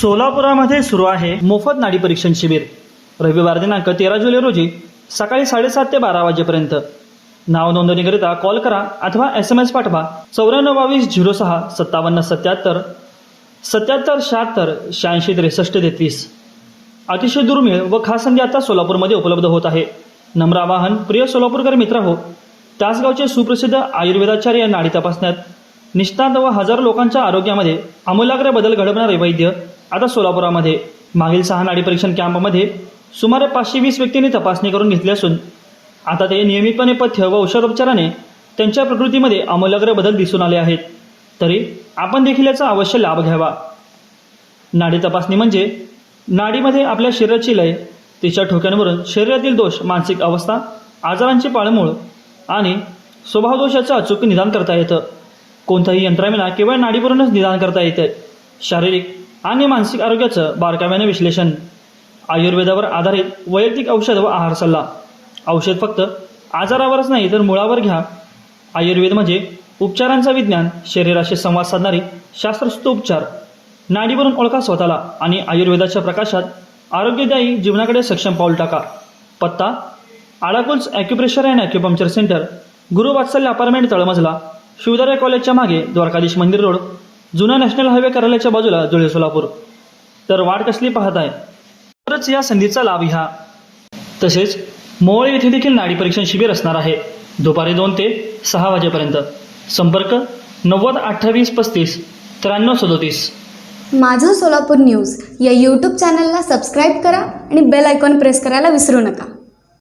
सोलापुरामध्ये सुरू आहे मोफत नाडी परीक्षण शिबिर. रविवार दिनांक तेरा जुलै रोजी सकाळी साडेसात ते बारा वाजेपर्यंत. नाव नोंदणीकरिता कॉल करा अथवा एस एम एस पाठवा. चौऱ्याण्णव बावीस झिरो सहा सत्तावन्न सत्याहत्तर. सत्याहत्तर शहात्तर शहाऐंशी त्रेसष्ट तेहतीस. अतिशय दुर्मिळ व खास संधी आता सोलापूरमध्ये उपलब्ध होत आहे. नम्र आवाहन प्रिय सोलापूरकर मित्र हो. त्याच गावचे सुप्रसिद्ध आयुर्वेदाचार्य नाडी तपासण्यात. निष्णात व हजारो लोकांच्या आरोग्यामध्ये आमूलाग्र बदल घडवणारे वैद्य आता सोलापुरामध्ये मागील सहा नाडी परीक्षण कॅम्पमध्ये सुमारे पाचशे वीस व्यक्तींनी तपासणी करून घेतली असून आता ते नियमितपणे पथ्य व औषधोपचाराने त्यांच्या प्रकृतीमध्ये आमूलाग्र बदल दिसून आले आहेत. तरी आपण देखील याचा अवश्य लाभ घ्यावा. नाडी तपासणी म्हणजे नाडीमध्ये आपल्या शरीराची लय तिच्या ठोक्यांवरून शरीरातील दोष मानसिक अवस्था आजारांची पाळमूळ आणि स्वभावदोषाचं अचूक निदान करता येतं. कोणत्याही यंत्राविना केवळ नाडीवरूनच निदान करता येतं. शारीरिक आणि मानसिक आरोग्याचं बारकाव्याने विश्लेषण. आयुर्वेदावर आधारित वैयक्तिक औषध व आहार सल्ला. औषध फक्त आजारावरच नाही तर मुळावर घ्या. आयुर्वेद म्हणजे उपचारांचा विज्ञान शरीराशी संवाद साधणारी शास्त्रशुद्ध उपचार. नाडीवरून ओळखा स्वतःला आणि आयुर्वेदाच्या प्रकाशात आरोग्यदायी जीवनाकडे सक्षम पाऊल टाका. पत्ता आडाकुल्स acupressure and acupuncture centre Guru Vatsalya apartment तळमजला शिवदर्या कॉलेजच्या मागे द्वारकाधीश मंदिर रोड जुना नॅशनल हायवे कार्यालयाच्या बाजूला जुळे सोलापूर. तर वाट कसली पाहत आहे? तरच या संधीचा लाभ घ्या. तसेच मोहोळ येथे देखील नाडी परीक्षण शिबिर असणार आहे. दुपारी दोन ते सहा वाजेपर्यंत. संपर्क नव्वद अठ्ठावीस पस्तीस त्र्याण्णव सदोतीस. माझं सोलापूर न्यूज या यूट्यूब चॅनलला सबस्क्राईब करा आणि बेल आयकॉन प्रेस करायला विसरू नका.